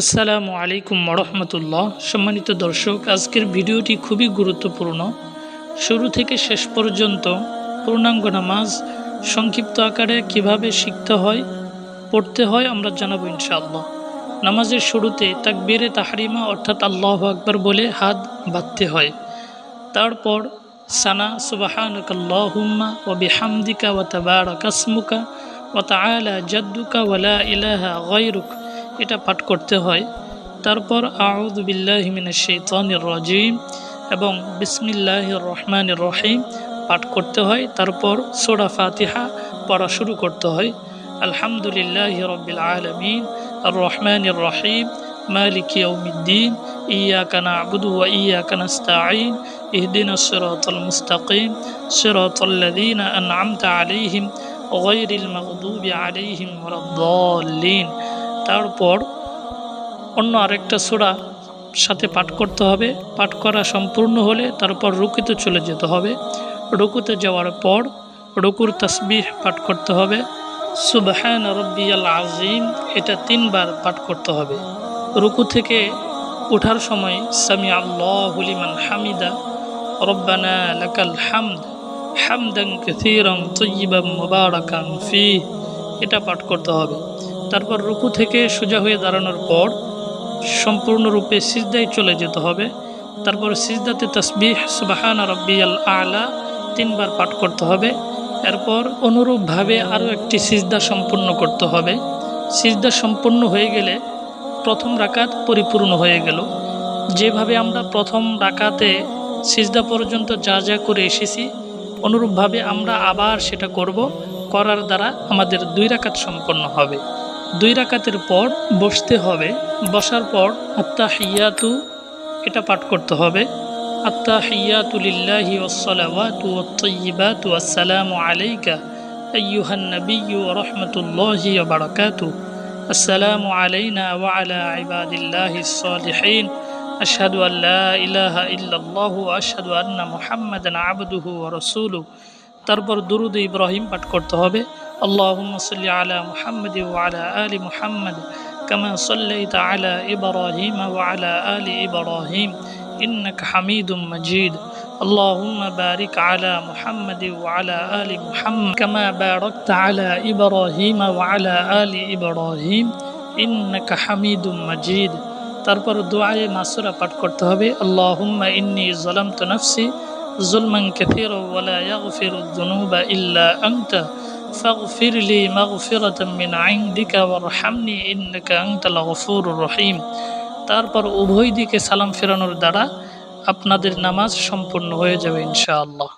আসসালামু আলাইকুম রহমতুল্লাহ সম্মানিত দর্শক, আজকের ভিডিওটি খুবই গুরুত্বপূর্ণ। শুরু থেকে শেষ পর্যন্ত পূর্ণাঙ্গ নামাজ সংক্ষিপ্ত আকারে কীভাবে শিখতে হয়, পড়তে হয় আমরা জানাব ইনশাআল্লাহ। নামাজের শুরুতে তাকবীরে তাহারিমা অর্থাৎ আল্লাহ আকবর বলে হাত বাঁধতে হয়। তারপর সানা, সুবাহানকাল্লাহুম্মা ও বিহামদিকা ও তাবারকাসমুকা ও তাআলা জাদ্দুকা ওয়ালা ইলাহা গায়রুক। এটা পাঠ করতে হয় তারপর আউদুবিল্লাহমিনা শৈতানির রাজিম এবং বিসমিল্লাহ রহমান রহিম পাঠ করতে হয় তারপর সোরা ফাতিহা পড়া শুরু করতে হয় আলহামদুলিল্লাহ রবিল আলমিন আর রহমান রহিম مالك يوم الدين إياك نعبد وإياك نستعين اهدنا الصراط المستقيم صراط الذين أنعمت عليهم غير المغضوب عليهم ولا الضالين তারপর অন্য আরেকটা সূরা সাথে পাঠ করতে হবে। পাঠ করা সম্পূর্ণ হলে তারপর রুকুতে চলে যেতে হবে। রুকুতে যাওয়ার পর রুকুর তসবিহ পাঠ করতে হবে। সুবহান রব্বিয়াল আজিম এটা তিনবার পাঠ করতে হবে। রুকু থেকে ওঠার সময় সামি আল্লাহুলিমান হামিদা, রব্বানা লাকাল হামদ হামদাং কাসীরান তয়্যিবাম মুবারাকান ফি এটা পাঠ করতে হবে। তারপর রুকু থেকে সোজা হয়ে দাঁড়ানোর পর সম্পূর্ণরূপে সিজদায় চলে যেতে হবে। তারপর সিজদাতে তসবিহ, সুবাহান রব্বিয়াল আলা, তিনবার পাঠ করতে হবে। এরপর অনুরূপভাবে আরও একটি সিজদা সম্পূর্ণ করতে হবে। সিজদা সম্পূর্ণ হয়ে গেলে প্রথম রাকাত পরিপূর্ণ হয়ে গেল। যেভাবে আমরা প্রথম রাকাতে সিজদা পর্যন্ত যা যা করে এসেছি, অনুরূপভাবে আমরা আবার সেটা করব, করার দ্বারা আমাদের দুই রাকাত সম্পন্ন হবে। দুই রাকাতের পর বসতে হবে। বসার পর আত্মা হিয়াতু এটা পাঠ করতে হবে। আত্মা হিয়াতুলিল্লাহি ওসলাওয়াতু ওত্তয়িবাতু আসসালামু আলাইকা আলাইনা ওয়া আলা ইবাদিল্লাহিস সালিহিন আশহাদু আন লা ইলাহা ইল্লাল্লাহু ওয়া আশহাদু আন্না মুহাম্মাদান আবদুহু ওয়া রাসূলুহু। তারপর দুরুদ ইব্রাহিম পাঠ করতে হবে। اللهم صل على محمد وعلى آل محمد كما صليت على إبراهيم وعلى آل إبراهيم إنك حميد مجيد اللهم بارك على محمد وعلى آل محمد كما باركت على إبراهيم وعلى آل إبراهيم إنك حميد مجيد তারপর দোয়ায়ে মাসুরা পাঠ করতে হবে আল্লাহুম্মা ইন্নি যালামতু নাফসি যুলমান কাসীরা ওয়া লা ইয়াগফিরু যুনুবা ইল্লা আনতা فاغفر لي مغفرة من عندك وارحمني إنك أنت الغفور الرحيم তারপর উভয় দিকে সালাম ফেরানোর দ্বারা আপনাদের নামাজ সম্পূর্ণ হয়ে যাবে ইনশাআল্লাহ